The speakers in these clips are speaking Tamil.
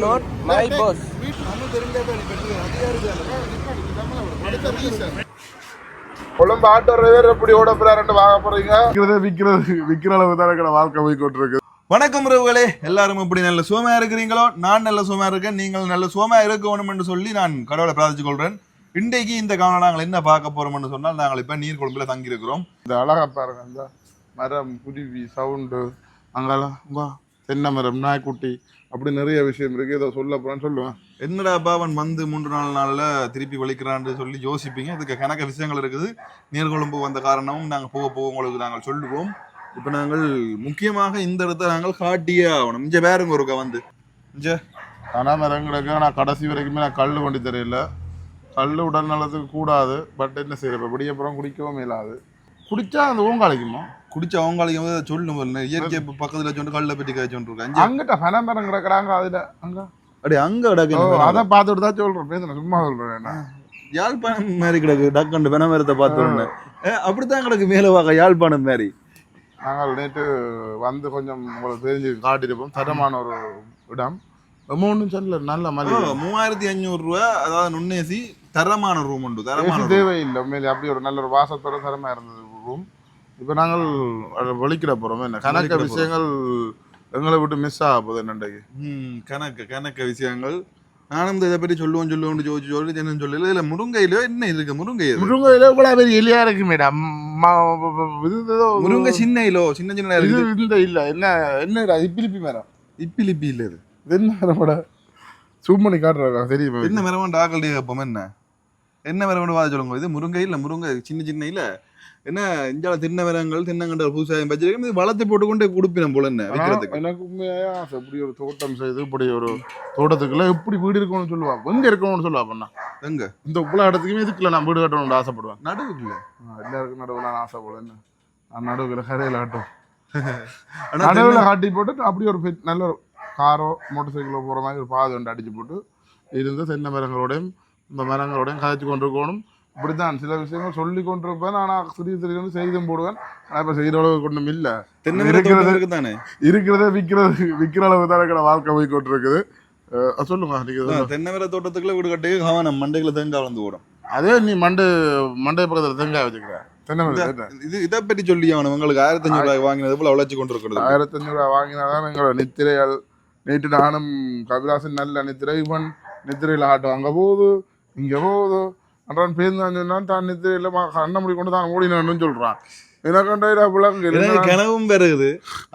not my boss. Colombo auto driver எப்படி ஓட போறாருன்னு வாங்க போறீங்க? விற்கிறது விற்கிற அளவு தான் வாழ்க்கை போய் கொண்டிருக்கு. வணக்கம் உறவுகளே எல்லாரும் இப்படி நல்ல சுகமா இருக்கிறீங்களோ? நான் நல்ல சுகமா இருக்கேன் நீங்கள் நல்ல சுகமா இருக்கணும் என்று சொல்லி நான் கடவுளை பிரார்த்திச்சு கொள்றேன் இன்றைக்கு இந்த காலம் நாங்கள் என்ன பார்க்க போறோம்னு சொன்னால் நாங்கள் இப்ப நீர் கொழும்புல தங்கி இருக்கிறோம் இந்த அழகா பாருங்க இந்த மரம் குருவி சவுண்டு அங்கெல்லாம் வா. தென்னை மரம் நாய்க்குட்டி அப்படி நிறைய விஷயம் இருக்கு. ஏதோ சொல்ல போறேன்னு சொல்லுவேன். என்னடா பாவன் வந்து மூன்று நாலு நாள்ல திருப்பி வலிக்கிறான்னு சொல்லி யோசிப்பீங்க. இதுக்கு கணக்க விஷயங்கள் இருக்குது. நீர்கொழும்பு வந்த காரணமும் நாங்கள் போக போக உங்களுக்கு நாங்கள் சொல்லுவோம். இப்போ நாங்கள் முக்கியமாக இந்த இடத்த நாங்கள் காட்டியே ஆகணும். இங்கே வேறுங்க ஒருக்கா வந்து இங்கே. மரங்களுக்கு நான் கடைசி வரைக்குமே நான் கல் வண்டி தெரியல. கல் உடல் நலத்துக்கு கூடாது. பட் என்ன செய்யற இப்போ விடியப்புறம் குடிக்கவும் மேலாது குடிச்சா அந்த ஊங்காளிக்குமா குடிச்ச அவங்களுக்கு வந்து சொல்லணும். இயற்கை பக்கத்துல சொன்னு கல்ல பெட்டி காய்ச்சோன்னு இருக்கேன் அங்கிட்ட பனை மரம் கிடக்குறாங்க அதுல. அங்க. அடி அங்க கிடக்கு அதை பார்த்துட்டு தான் சொல்றேன். பேசுறேன் சும்மா சொல்றேன் யாழ்ப்பாணம் மாதிரி கிடக்கு. டக்கண்டு பெனமரத்தை பார்த்தோன்னு அப்படித்தான் கிடக்கு மேல வாக்க யாழ்ப்பாணம் மாதிரி. நாங்கள் நேற்று வந்து கொஞ்சம் உங்களுக்கு தெரிஞ்சு காட்டியிருப்போம். தரமான ஒரு இடம். அமௌண்ட்டும் சொல்லல. நல்ல மலிவு மூவாயிரத்தி அஞ்சூறு ரூபா அதாவது நுண்ணேசி தரமான ரூம் உண்டு தரமான. தேவையில்லை. உண்மையிலே அப்படி ஒரு நல்ல ஒரு வாசத்தோட தரமா இருந்தது ரூம் இப்போ நாங்கள் அதை ஒழிக்கிட போறோம் என்ன? கணக்க. விஷயங்கள் எங்களை விட்டு மிஸ் ஆக போகுது என்னண்டைக்கு ம் கணக்கு கணக்கு விஷயங்கள். நானும் இந்த இதை பற்றி சொல்லுவோம் சொல்லுவோம் ஜோதிச்சு சொல்லி என்னன்னு சொல்லல இதுல முருங்கையில என்ன இருக்கு? முருங்கை? முருங்கையில கூட பெரிய எலியா இருக்கு மேடம். முருங்கை சின்ன இலோ சின்ன சின்ன இது இந்த இல்ல. என்ன என்ன இப்பிலிப்பி மரம். இப்பிலிப்பி இல்ல இது. இது என்ன மரமோட ஜூம் பண்ணி காட்டுறாங்க தெரியுமா? என்ன மரமா டாக்கள் கேட்போம் என்ன? என்ன மரம் வாத சொல்லுங்க. இது முருங்கை இல்ல முருங்கை சின்ன சின்ன இல்ல என்ன இஞ்சால தின்ன மரங்கள் தின்னங்கண்ட புதுசாக வச்சிருக்கேன். இது வளர்த்து போட்டு கொண்டு கொடுப்பினோம் போல என்ன ஆனா, விற்கிறதுக்கு எனக்கு உண்மையா ஆசை. இப்படி ஒரு தோட்டம் செய்து இப்படி ஒரு தோட்டத்துக்குள்ள எப்படி வீடு இருக்கணும்னு சொல்லுவா. எங்க இருக்கணும்னு சொல்லுவா பண்ணா எங்க? இந்த உப்புல இடத்துக்குமே இதுக்குள்ள நான் வீடு கட்டணும்னு ஆசைப்படுவேன். நடுவுக்குள்ள. எல்லாருக்கும் நடுவில் நான் ஆசைப்படுவேன் நான் நடுவில் கரையில் காட்டும் ஆனா நடுவில் காட்டி போட்டு அப்படி ஒரு நல்ல ஒரு காரோ மோட்டர் சைக்கிளோ போகிற மாதிரி ஒரு பாதை ஒன்று அடிச்சு போட்டு இருந்து தென்னை மரங்களோடையும் இந்த மரங்களோடையும் கதைச்சு கொண்டு இருக்கணும். இப்படித்தான். சில விஷயங்கள் சொல்லி கொண்டிருப்பேன். ஆனால் சிறிய சிறிய செய்தும் போடுவேன். ஆனால் இப்போ செய்கிற அளவுக்கு ஒன்றும் இல்லை. இருக்கிறது- இருக்குதானே? இருக்கிறத விற்கிறது விற்கிற அளவு தான் இருக்கிற வாழ்க்கை போய் கொண்டிருக்குது. சொல்லுங்க நீங்க அதான், தென்னை மர தோட்டத்துக்குள்ள வீடு கட்டி கவனம் மண்டைக்குள்ள தேங்காய் வளர்ந்து ஓடும். அதே நீ மண்டு மண்டை பக்கத்தில் தேங்காய் வச்சுக்கிற. இது இதை பற்றி சொல்லி அவன் உங்களுக்கு ஆயிரத்தி அஞ்சூறு ரூபாய் வாங்கினது போல உழைச்சி கொண்டு இருக்கிறது. ஆயிரத்தி அஞ்சூறுவா வாங்கினாதான் எங்களோட நித்திரைகள் நேற்று நானும் கபிலாசன் நல்ல நித்திரை இவன் நித்திரையில் ஆட்டம் அங்கே போகுது இங்கே போகுது. அன்றான் பேருந்தான் சொன்னான் தான் நித்திரையில் கண்ண முடி கொண்டு தான் ஓடினான்னு சொல்கிறான் எனக்கு எனக்கு கனவும் பெருகுது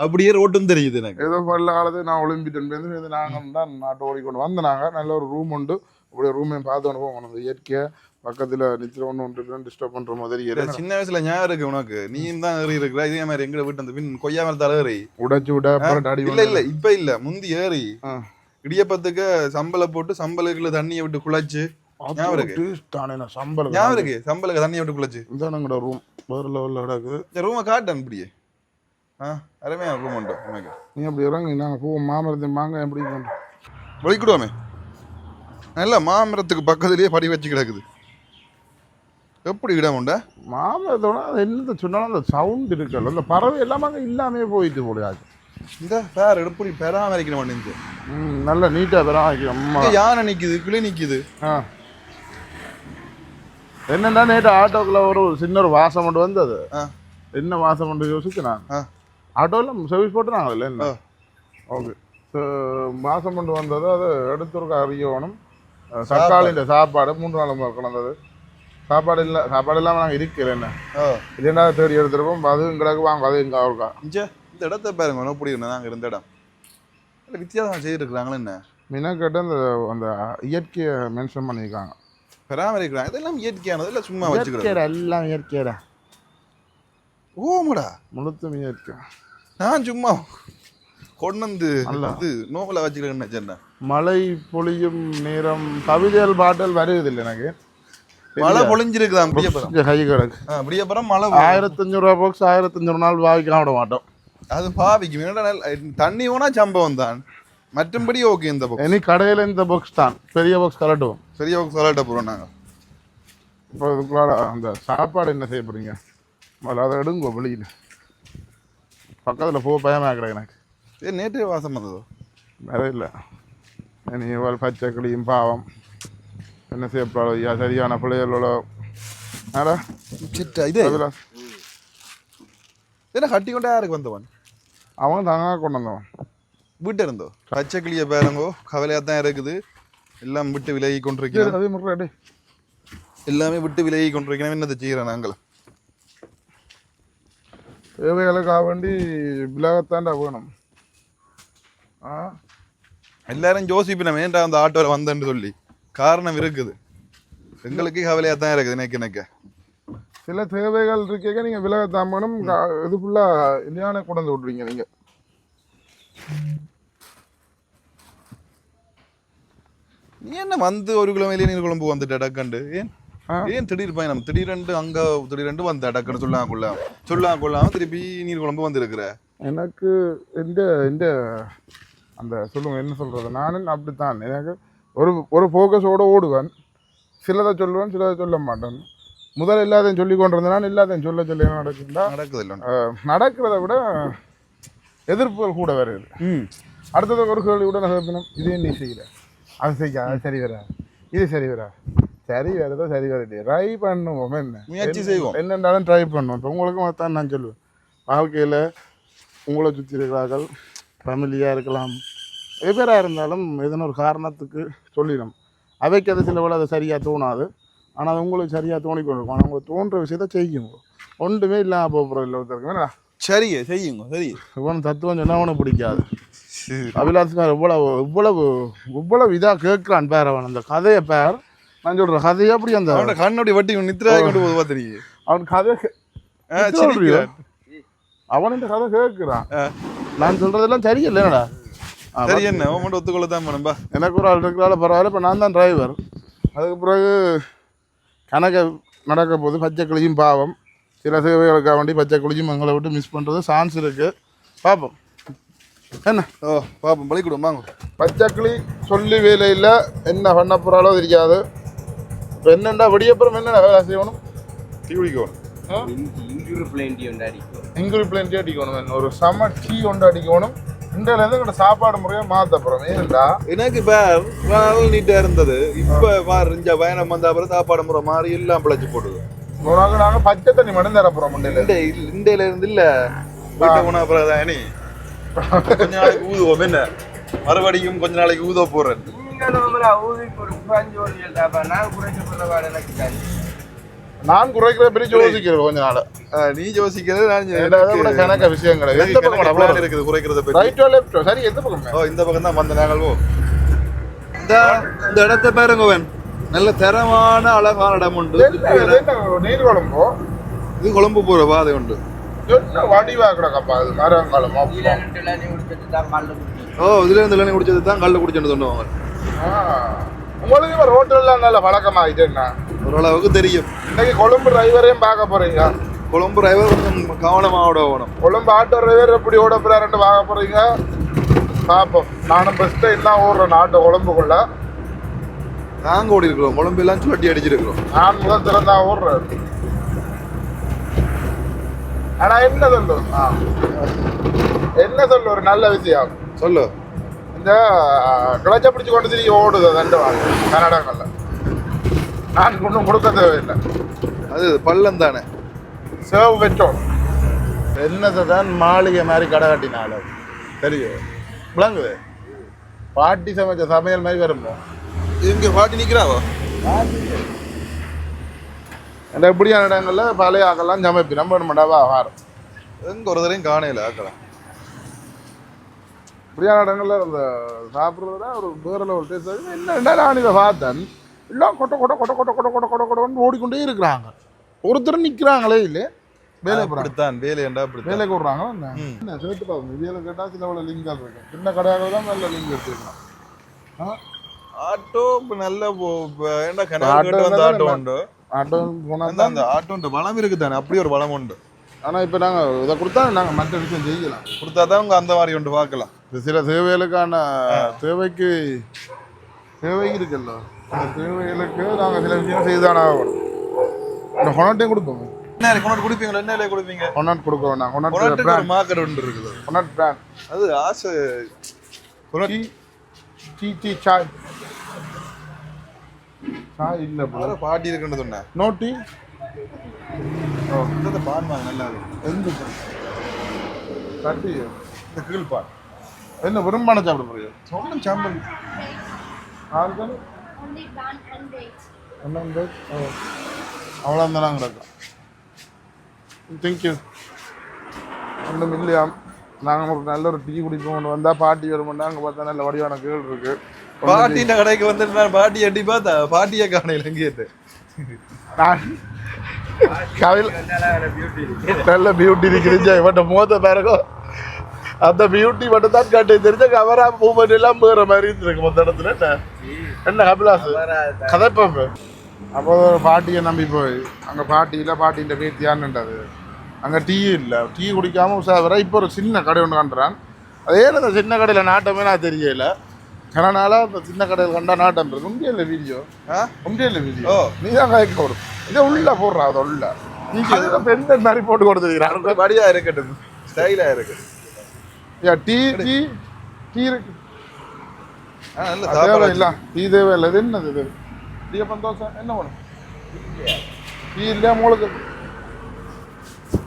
அப்படியே ரோட்டும் தெரியுது எனக்கு. ஏதோ பல்ல காலத்து நான் ஒலிம்பிட்டேன் பேருந்து பேருந்து நாங்கள் தான் நாட்டு ஓடிக்கொண்டு வந்தாங்க நல்ல ஒரு ரூம் உண்டு. அப்படியே ரூமையும் பார்த்து போகணும் அந்த இயற்கையாக பக்கத்தில் நித்திரை ஒன்று ஒன்று டிஸ்டர்ப் பண்ணுற மாதிரி. சின்ன வயசுல ஞாபகம் இருக்கு உனக்கு. நீயும் தான் ஏறி இருக்கிற இதே மாதிரி எங்க வீட்டு அந்த பின் கொய்யா மரத்தால ஏறி. உடைச்சு விட இல்ல இல்ல இப்ப இல்ல முந்தி ஏறி. இடியப்பத்துக்கு சம்பளை போட்டு சம்பளுக்குள்ள தண்ணியை விட்டு குழச்சு. ஞாபகம் இருக்கு. சம்பளுக்கு தண்ணியை விட்டு குழச்சு இதான் எங்களோட ரூம் வேறு லெவலில் கிடக்குது இந்த ரூமை காட்டன் இப்படியே. ஆ அருமையான ரூம் உண்டு. உனக்கு நீ அப்படி இறங்கி நாங்கள் பூ மாமரத்தை மாங்க எப்படி பண்ணுறோம் வலிக்கிடுவோமே நல்ல மாமரத்துக்கு பக்கத்துலயே படி வச்சு கிடக்குது. எப்படி இடம் உண்டா? மாமரத்தோட அது என்னத்தை சொன்னாலும் அந்த சவுண்ட் இருக்குல்ல. அந்த பறவை எல்லாமே அங்கே இல்லாமே போயிட்டு போடாது இந்த பேர் எப்படி பராமரிக்கணும் நல்ல நீட்டாக இங்க யானை நிக்குது கிளி நிக்குது. ஆ. என்னன்னா நேற்று ஆட்டோக்குள்ள ஒரு சின்ன ஒரு வாசம் மட்டும் வந்தது. என்ன வாசம் மட்டும் யோசிச்சு நான். ஆட்டோவில் சர்வீஸ் போட்டுறாங்க இல்லை என்ன. ஓகே. மாசம் கொண்டு வந்தது அது எடுத்துருக்க அறியணும் தக்காளி இந்த சாப்பாடு மூன்று நாள் கொண்டு வந்தது சாப்பாடு இல்லை சாப்பாடு இல்லாமல் நாங்கள் இருக்கிற என்ன? இல்லைன்னா தேடி எடுத்துருப்போம் அதுவும் கிடக்கு வாங்க அது இங்கே இருக்கா? இந்த இடத்த பாருங்க எப்படி இருந்தா நாங்க இருந்த இடம். வித்தியாசம் செய்திருக்கிறாங்களா என்ன? மினக்கட்டு அந்த அந்த இயற்கையை மென்ஷன் பண்ணியிருக்காங்க. பராமரிக்கிறாங்க. இதெல்லாம் இயற்கையானது. இல்ல சும்மா வச்சுக்கிறது. இயற்கையடா எல்லாம் இயற்கையடா ஓமடா. முழுத்தும் இயற்கை. நான் சும்மா கொண்டு வந்து. இது நோவல வச்சுக்கிறேன்னு சொன்ன மழை பொழியும் நேரம். கவிதைகள் பாட்டல் வருவதில்லை எனக்கு. மழை பொழிஞ்சிருக்குதான் பிடியப்புறம் இங்க கை கிடக்கு. பிடியப்புறம் மழை ஆயிரத்தி ரூபா பாக்ஸ் ஆயிரத்தி அஞ்சூறு நாள் வாங்கிக்காம விட மாட்டோம். அது பாவிக்கும். தண்ணி போனா சம்பவம் தான் மற்றும்படி ஓகே இந்த பக்கம் இனி கடையில் இந்த பாக்ஸ் தான். பெரிய பாக்ஸ் கலட்டுவோம். சரியா சொல்லாட்ட போறோம் நாங்க. இப்போ இதுக்குள்ளார அந்த சாப்பாடு என்ன செய்ய போறீங்க? முதல்ல அதை எடுங்க வெளியில். பக்கத்தில் போ பயமாக கிடக்கு எனக்கு. ஏ நேற்று வாசம் வந்ததோ? வேற இல்லை. நீ இவள் பச்சை கிளியும் பாவம். என்ன செய்யப்படாது ஐயா சரியான பிள்ளைகளோட. ஆடா இது? என்ன கட்டி கொண்டே யாருக்கு வந்தவன்? அவன் தாங்க கொண்டு வந்தவன். வீட்டு இருந்தோ பச்சை கிளிய பாருங்கோ கவலையாக தான் இருக்குது. எல்லாம் விட்டு விலகி கொண்டிருக்கிறோம். அதே டே எல்லாமே விட்டு விலகி கொண்டிருக்கிறோம். என்னதை செய்கிறோம் நாங்கள்? தேவைகளுக்காக வேண்டி விலகத்தாண்டா வேணும். ஆ? எல்லாரும் யோசிப்பினோம் ஏன்டா அந்த ஆட்டோவில் வந்தேன்னு சொல்லி. காரணம் இருக்குது. எங்களுக்கு கவலையாக தான் இருக்குது எனக்கு எனக்கு சில தேவைகள் இருக்கேங்க நீங்கள் விலகத்தான் வேணும். இது ஃபுல்லாக இல்லையான கொண்டு வந்து விட்றீங்க நீங்கள் நீ என்ன வந்து ஒரு கிலோ நீர் குழம்பு வந்துட்டு அடக்கண்டு? ஏன்? ஏன் திடீர் பயணம்? திடீரெண்டு அங்க திடீரெண்டு வந்து அடக்கன்னு சொல்லாம கொள்ளாம சொல்லாம கொள்ளாம திருப்பி நீர் குழம்பு வந்திருக்கிற. எனக்கு இந்த இந்த அந்த சொல்லுங்க என்ன சொல்கிறது நானும் அப்படித்தான். எனக்கு ஒரு ஒரு ஃபோக்கஸோடு ஓடுவேன். சிலதை சொல்லுவேன் சிலதை சொல்ல மாட்டேன். முதல் எல்லாத்தையும் சொல்லி கொண்டு இருந்தேன் எல்லாத்தையும் சொல்ல சொல்ல என்ன நடக்குதுன்னா நடக்குது இல்லை நடக்கிறத விட எதிர்ப்புகள் கூட வருது ம். அடுத்தது ஒரு கேள்வி கூட கேட்பணும் இதே நீ செய்யல? அது செய்ய? அது சரி வரா? இது சரி வரா? சரி வருதோ சரி வரலையே? ட்ரை பண்ணுவோம். என்ன? முயற்சி செய்வோம். என்னென்னாலும் ட்ரை பண்ணுவோம். இப்போ உங்களுக்கும் தான் நான் சொல்லுவேன். வாழ்க்கையில் உங்களை சுற்றி இருக்கிறார்கள் ஃபேமிலியாக இருக்கலாம் எவ்வளோ இருந்தாலும் எதனா ஒரு காரணத்துக்கு சொல்லிடும் அவைக்கு அது சில அது சரியாக தோணாது. ஆனால் அது உங்களுக்கு சரியாக தோணிக்கொண்டிருக்கும். ஆனால் உங்களுக்கு தோன்ற விஷயத்த செய்யுங்க. ஒன்றுமே இல்லாமல் போக போகிற இல்லை ஒருத்தருக்கு. வேணா சரிங்க செய்யுங்க சரி. இவன் தத்துவம் சொன்னா அவனுக்கு பிடிக்காது. அபிலாஷ்கார் இவ்வளவு இவ்வளவு இவ்வளவு இதாக கேட்குறான் பேர் அவன். அந்த கதையை பேர். நான் சொல்கிறேன் கதையை அப்படி அந்த அவனோட கண்ணோடி வட்டி நித்திராய் கொண்டு போது பார்த்துருக்கீங்க அவன் கதை. அவன் இந்த கதை கேட்குறான். நான் சொல்றதெல்லாம் சரியில்லைடா சரி என்ன? அவன் மட்டும் ஒத்துக்கொள்ள தான் பண்ணும்பா எனக்கு ஒரு ஆள் இருக்கிறால பரவாயில்ல இப்போ நான் தான் டிரைவர் அதுக்கு பிறகு கணக்க நடக்க போது பச்சை கிளியும் பாவம். சில சேவைகளுக்காக வேண்டி பச்சை கிளியும் எங்களை விட்டு மிஸ் பண்ணுறது சான்ஸ் இருக்குது பார்ப்போம் என்ன? ஓ பாப்போம். பழி வாங்க. பச்சைக்கிளி சொல்லி வேலையில் என்ன பண்ண போகிறாலோ தெரியாது. இப்போ என்னண்டா? வெடியப்புறம் என்னடா வேலை செய்யணும்? டீ குடிக்கணும். இன்ஜூரி பிளேண்டி ஒன்று அடிக்கும் இங்குரி பிளேன்ட்டி அடிக்கணும். என்ன ஒரு செம டீ ஒன்று அடிக்கணும். இன்றையிலேருந்து எங்களோட சாப்பாடு முறையை மாற்ற போகிறோம் ஏன்டா? எனக்கு பேர் நாள் நீட்டா இருந்தது. இப்ப இந்த பயணம் வந்த அப்புறம் சாப்பாடு முறை மாதிரி எல்லாம் பிழைச்சு போடுது. உனக்கு நாங்கள் பச்சை தண்ணி மட்டும் தர போகிறோம் முண்டையில் இந்த இண்டையில இருந்து இல்ல. வீட்டை போன அப்புறம் தான் நீ கொஞ்ச நாளைக்கு ஊதுவோம் என்ன? மறுபடியும் கொஞ்ச நாளைக்கு ஊத போறேன். தாப்பா. நான் குறைக்கிற பெரிய யோசிக்கிறேன் கொஞ்ச நாள். ஆஹ், நீ யோசிக்கிறது நான் கணக்க விஷயம் கிடையாது எந்த பக்கம் அவ்வளோ இருக்குது குறைக்கிறத பத்தி? ரைட்டோ லெஃப்டோ சரி எந்த பக்கம்? ஓ இந்த பக்கம் தான் வந்த நாங்கள் இந்த இந்த இடத்தை பாருங்கவன் நல்ல தரமான அழகான இடம் உண்டு. நீர் குழம்போ? இது கொழும்பு போற பாதை உண்டு. வடிவா கிடக்கப்பா? அது மரங்காலமா ஓ இதுல இருந்து இளநீ குடிச்சது தான் கல்ல குடிச்சுட்டு சொன்னவங்க. உங்களுக்கு இப்போ ரோட்டெல்லாம் நல்ல பழக்கமாகிட்டு என்ன? ஓரளவுக்கு தெரியும். இன்னைக்கு கொழும்பு டிரைவரையும் பார்க்க போறீங்க கொழும்பு டிரைவர் கொஞ்சம் கவனமா ஓடணும் கொழும்பு ஆட்டோ டிரைவர் எப்படி ஓட போறாருன்னு பார்க்க போறீங்க? பார்ப்போம். நானும் பெஸ்ட்டு என்ன ஓடுறேன் ஆட்டோ கொழும்புக்குள்ள. நாங்க ஓடி இருக்கிறோம். கொழும்பு எல்லாம் சுழட்டி அடிச்சிருக்கிறோம். நான் முதல் திறந்தா ஓடுறேன் ஆனா என்ன சொல்லு. என்ன சொல்லு? ஒரு நல்ல விஷயம். சொல்லு. இந்த கிளச்ச பிடிச்சு கொண்டு திரும்பி ஓடுது தண்டு வாங்க. கன்னடங்கள்ல. நான் ஒன்றும் கொடுக்க தேவையில்லை. அது பள்ளம் தானே. சேவ் பெற்றோம் என்னத்தை தான் மாளிகை மாதிரி கடை கட்டினாலும். தெரியும். விளங்குது. பாட்டி சமைச்ச சமையல் மாதிரி வருமோ? இங்க பாட்டி நிக்கிறாவோ? இந்த இப்படியான இடங்கள்ல பழைய ஆக்கெல்லாம் சமைப்பி. நம்ம மண்டாவா ஆகாரம். எங்க ஒரு தரையும் காணையில ஆக்கலாம் இப்படியான இடங்கள்ல இந்த சாப்பிட்றதுல ஒரு வேற ஒரு டேஸ்ட் என்ன நான் இதை பார்த்தேன்? எல்லாம் கொட்ட கொட்ட கொட்ட கொட்ட கொட்ட கொட்ட கொட்ட கொட்டன்னு ஓடிக்கொண்டே இருக்கிறாங்க. ஒருத்தர் நிற்கிறாங்களே இல்லை வேலை அப்படித்தான் வேலையண்டா அப்படித்தான் வேலைக்கு விட்றாங்க என்ன? ம். என்ன சேர்த்து பார்க்கணும் இதில் கேட்டால் சில லிங்கால் இருக்கு சின்ன கடையாக தான் நல்ல லிங்க் எடுத்துக்கலாம். ஆட்டோ இப்ப ஏன்டா ஆட்டோ கனவு அந்த தான் ஆட்டோ இல்ல. உண்டு ஆட்டோ போனால் அந்த அந்த ஆட்டோன்ற வளம் இருக்கு தானே அப்படி ஒரு வளம் உண்டு ஆனால் இப்போ நாங்கள் இதை கொடுத்தா நாங்கள் மற்ற விஷயம் செய்யலாம் கொடுத்தா தான் உங்க அந்த மாதிரி ஒன்று பார்க்கலாம் இது சில தேவைகளுக்கான தேவைக்கு தேவை இருக்குல்ல அந்த தேவைகளுக்கு நாங்கள் சில விஷயம் செய்துதான் ஆகணும் இந்த ஹொனட்டையும் கொடுப்போம் என்ன கொண்டாட்டு குடிப்பீங்களா என்ன விலை குடிப்பீங்க கொண்டாந்து கொடுக்க வேண்டாம் கொண்டாந்து கொண்டாட்டுக்கு ஒரு பிராண்ட் மார்க்கெட் ஒன்று இருக்குது பிராண்ட் அது ஆசை டீ டீ சாய் சாய் இல்லை ப்ரோ பாட்டி இருக்குன்னு சொன்னேன். No tea. ஓ இந்த பான் வாங்க நல்லா இருக்கும் எந்த கட்டி இந்த கீழ் பான். என்ன விரும்பான சாப்பிட போறீங்க சொன்ன சாம்பல். and dates. என்னண்டு அவ்வளோ இருந்தாலும் கிடக்கும் தேங்க்யூ ஒன்றும் இல்லையாம் நாங்கள் ஒரு நல்ல ஒரு டீ குடிப்போம். ஒன்று வந்தால் பாட்டி வருமுன்னா அங்கே பார்த்தா நல்ல வடிவான கேள் இருக்கு. பாட்டின கடைக்கு வந்துட்டு நான் பாட்டி எட்டி பார்த்தா? பாட்டியை காணையில் கவில் இருக்கு நல்ல பியூட்டி இருக்குது இவட்ட மோத பாருங்க அந்த பியூட்டி மட்டும் தான் காட்டு தெரிஞ்ச கவரா மூமெண்ட் எல்லாம் வேற மாதிரி இருக்கு. மொத்த இடத்துல என்ன? என்ன கபிலாஸ்? கதைப்பாம்பு அப்போ பாட்டியை நம்பி போய் அங்கே பாட்டியில் பாட்டின்ற பேத்தியான்ன்றது அங்கே டீ இல்லை. டீ குடிக்காம உசாவர இப்போ ஒரு சின்ன கடை ஒன்று காண்றான் அதே அந்த சின்ன கடையில் நாட்டமே நான் தெரியல. கனனால அந்த சின்ன கடையில் கண்டா நாட்டம் இருக்கு. உண்டே இல்லை வீடியோ? உண்டே இல்லை வீடியோ. நீ தான் கதைக்க வரும் இதை உள்ள போடுறா அதை உள்ள. நீ பெந்த மாதிரி போட்டு கொடுத்துருக்கிறான் படியா இருக்கட்டும். ஸ்டைலா இருக்கு டீ டீ டீ இருக்கு. தேவை இல்ல டீ தேவை இல்லை இது என்னது இது? இடியப்பம் தோசை? என்ன வேணும்? டீ இல்லையா? உங்களுக்கு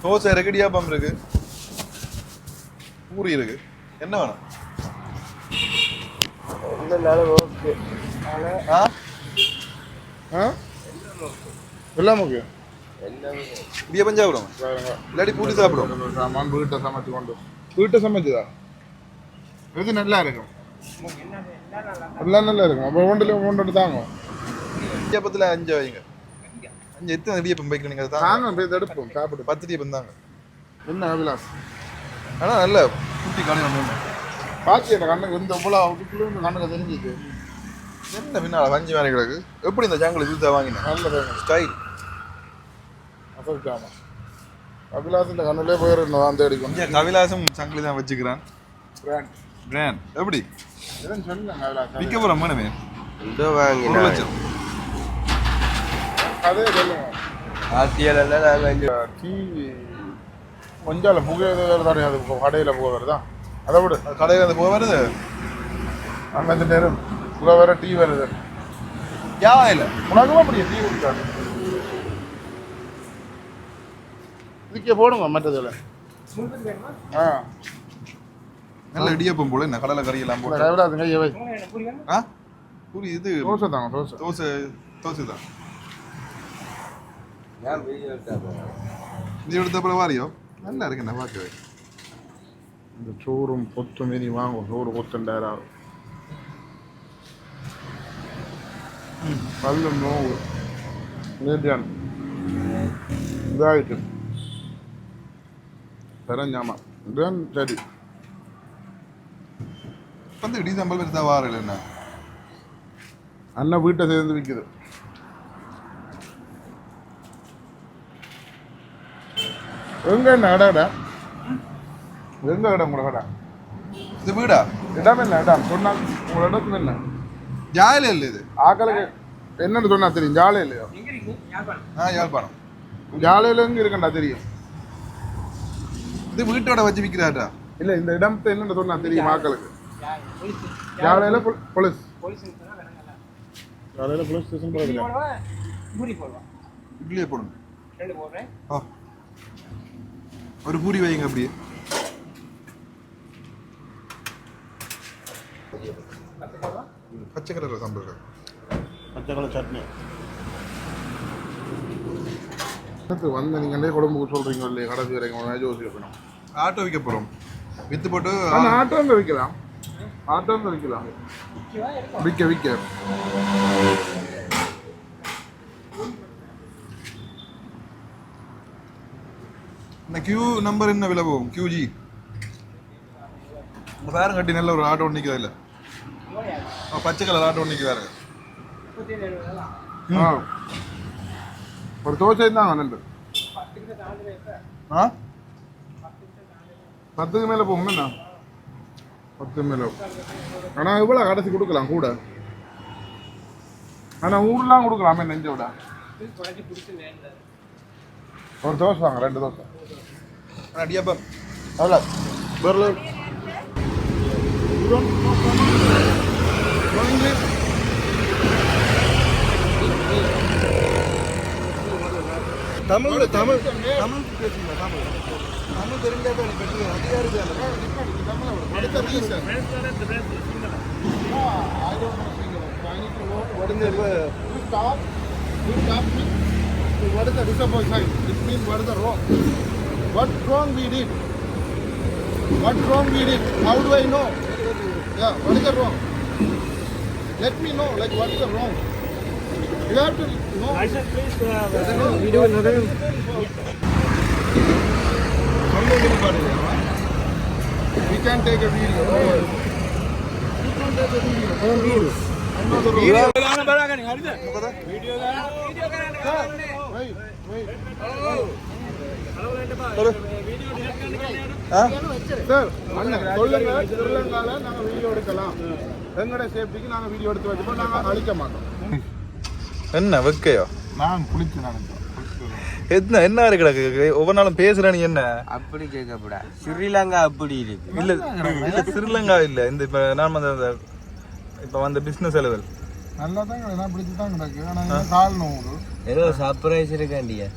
தோசை இருக்கு இடியாப்பம் இருக்கு. பூரி இருக்கு. என்ன வேணும்? எல்லாம் ஓகே. இடியாப்பம் சாப்பிடும் இல்லாட்டி பூரி சாப்பிடும் சாமான் வீட்டை சமைச்சு கொண்டு வீட்டை சமைச்சுதா? இது நல்லா இருக்கும். எல்லாம் நல்லா இருக்கும். அப்போ ஒன்றில் ஒன்று தாங்க இடியாப்பத்துல அஞ்சு வைங்க. அஞ்சு எத்தனை இடியாப்பம் வைக்கணும் நீங்க அதை தாங்க தாங்க போய் எடுப்போம் சாப்பிட்டு பத்து இடியாப்பம் தாங்க. என்ன அபிலாஸ் ஆனா நல்ல குட்டி கடை ஒன்று பாத்தி அந்த கண்ணுக்கு இந்த இவ்வளோ இந்த கண்ணுக்கு தெரிஞ்சுது. என்ன பின்னால வஞ்சி மாதிரி கிடக்கு? எப்படி இந்த ஜாங்கிள் இது வாங்கினேன். நல்லது ஸ்டைல் அசைக்காம அபிலாசிന്റെ கண்ணிலே போயிடணும் அந்த அடிக்கும் இங்கே கவிலாசம் சங்கிலி தான் வச்சுக்கிறான். பிராண்ட் கிராண்ட் எப்படி? விற்க போகிறோம் மேடமே இந்த ஒரு வாங்கினா லட்சம். ஆர்டிஎல் எல்லாம் நாங்கள் டீ கொஞ்சம் புகை தானே அது கடையில் புகை வருதா அதை விடு. அது கடையில் அந்த போக வருது. அங்கே இந்த நேரம் புகை வேற டீ வருது. யா இல்லை. உனக்குமா அப்படி டீ குடிக்காது இதுக்கே போடுங்க மற்றதில் ஆ. நல்ல இடியப்பம் போல என்ன கடலை கறி எல்லாம் இந்த போட்டு. கைவிடாதுங்க ஐயவை ஆ? பூரி இது தோசை தாங்க தோசை. தோசை தோசை தான். நான் வீடியோ எடுத்தாங்க இது எடுத்த அப்புறம் வாரியோ நல்லா இருக்கு என்ன பார்க்கவே இந்த சோறும் பொத்து மீறி வாங்கும் சோறு பொத்துண்டாயிரம் பல்லு நோவு லேட்டியான் இதாகிட்டு பெரஞ்சாமா இதுதான் சரி வந்து இடி சம்பல் பெருசா வாரல என்ன அண்ணன் வீட்டை சேர்ந்து விற்குது எங்க என்ன இடம் இடம் எங்க இது வீடா? இடம் என்ன இடம். சொன்னா உங்களோட இடத்துல என்ன ஜாயில இல்லை இது. ஆக்களுக்கு என்னன்னு சொன்னா தெரியும் ஜாலை இல்லையோ ஆ யாழ்ப்பாணம். ஜாலையில இருந்து இருக்கண்டா தெரியும்? இது வீட்டோட வச்சு விற்கிறாட்டா இல்ல இந்த இடத்தை என்னன்னு சொன்னா தெரியும் ஆக்களுக்கு. ஜாலையில போலீஸ் ஜாலையில போலீஸ். ஸ்டேஷன் போகிறதுல இட்லியே போடுங்க. ஆ. ஒரு பூரி வைங்க அப்படியே. பச்சை கலர் சம்பல் பச்சை கலர் சட்னி. வந்து நீங்களே குழம்புக்கு சொல்றீங்க இல்லையா? கடைசி வரைக்கும் யோசிக்கணும். ஆட்டோ விற்க போகிறோம் வித்து போட்டு ஆனால் ஆட்டோ விற்கலாம். ஆட்டோ விற்கலாம். விற்க விற்க கியூ நம்பர் என்ன விலை போகும்? கியூஜி இந்த வேற கட்டி நல்ல ஒரு ஆட்டோ நிற்கிறதா இல்லை? பச்சை கலர் ஆட்டோ நிற்கிறாரு ஆ. ஒரு தோசை இருந்தாங்க நல்லது ஆ? பத்துக்கு மேலே போகும் என்ன? பத்து மேலே ஆனால் இவ்வளோ கடைசி கொடுக்கலாம் கூட. ஆனால் ஊர்லாம் கொடுக்கலாமே நெஞ்ச ஒரு தோசை வாங்க ரெண்டு தோசை. அடியாப்பம் அவ்வளோ பெர்லு தமிழ் தமிழ் தமிழ் பேசுங்க தமிழ் தமிழ் தெரிஞ்சாதான் நீ பெரிய அதிகாரி அடுத்த reason I don't know single. I need to What wrong we did? What wrong we did? How do I know? Yeah, what is the wrong? Let me know, like what is the wrong? You have to know. I said please. Uh, uh we do another. We can take a video. We can take a video. Oh, rules. Video. Video. Video. Wait, wait. Oh. சொல்லுங்க நாங்க வீடியோ எடுக்கலாம் எங்கட சேஃப்டிக்கு நாங்க வீடியோ எடுத்து வச்சுப்போம் நாங்க அழிக்க மாட்டோம் என்ன வெக்கையோ? நான் குளிச்சு நினைச்சோம் என்ன என்ன கிடக்கு? ஒவ்வொரு நாளும் பேசுற நீ என்ன? அப்படி கேட்கப்படா. ஸ்ரீலங்கா அப்படி இருக்கு. இல்ல இல்ல ஸ்ரீலங்கா இல்ல. இந்த இப்ப நான் வந்து இப்ப வந்த பிசினஸ் லெவல் நல்லா தான் நான் பிடிச்சி தான் கிடக்கு. ஆனா கால் நோவுது. ஏதோ சர்ப்ரைஸ் இருக்காண்டியா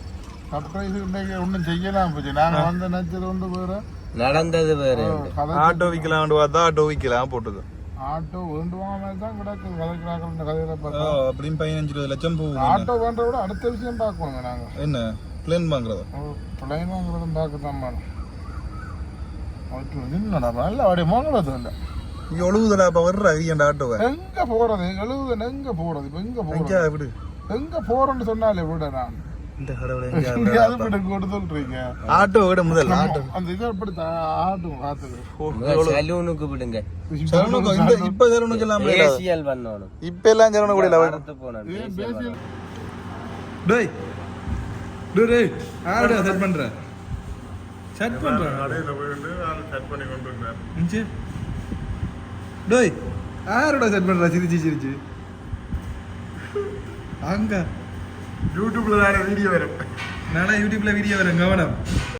சர்ப்ரைஸ் இன்னைக்கு ஒன்றும் செய்யலாம் போச்சு நாங்க வந்து நினைச்சது வந்து வேற நடந்தது வேற ஆட்டோ விற்கலாம் பார்த்தா ஆட்டோ விற்கலாம் போட்டது ஆட்டோ வேண்டுவாங்க தான் கிடக்கு கதைக்கிறாங்க இந்த கதையில பார்த்தா அப்படின்னு பதினஞ்சு இருபது லட்சம் போகும் ஆட்டோ வேண்ட விட அடுத்த விஷயம் பார்க்கணுங்க நாங்க என்ன பிளேன் வாங்குறது பிள்ளைங்க வாங்குறதும் பார்க்க தான் மேடம் என்னடா நல்ல அப்படியே மோங்கலது இல்லை ஒழுகுதலா அப்ப வர்ற ஐயன் ஆட்டோவை எங்க போறது எழுபது எங்க போறது இப்ப எங்க போறது எங்கேயா விடு எங்க போறேன்னு சொன்னாலே விட நான் இந்த கடவுளை எங்கேயாவது விட கூட சொல்றீங்க. ஆட்டோ விட முதல் ஆட்டோ. அந்த இதை எப்படி ஆட்டும் காத்துக்கு. சலூனுக்கு விடுங்க சரணுக்கு இந்த இப்ப எல்லாம் ஏசியல் பண்ணணும் இப்ப எல்லாம் சரணு கூட இல்ல வரத்து போனோம் டேய் டேய் டேய் ஆடா செட் பண்ற. செட் பண்ற. கடையில போயிட்டு செட் பண்ணி கொண்டு இருக்கேன் இஞ்சி. டேய் ஆரோட செட் பண்ற சிரிச்சு சிரிச்சு. அங்க. யூடியூப்ல வேற வீடியோ வரும். நல்லா யூடியூப்ல வீடியோ வரும் கவனம்.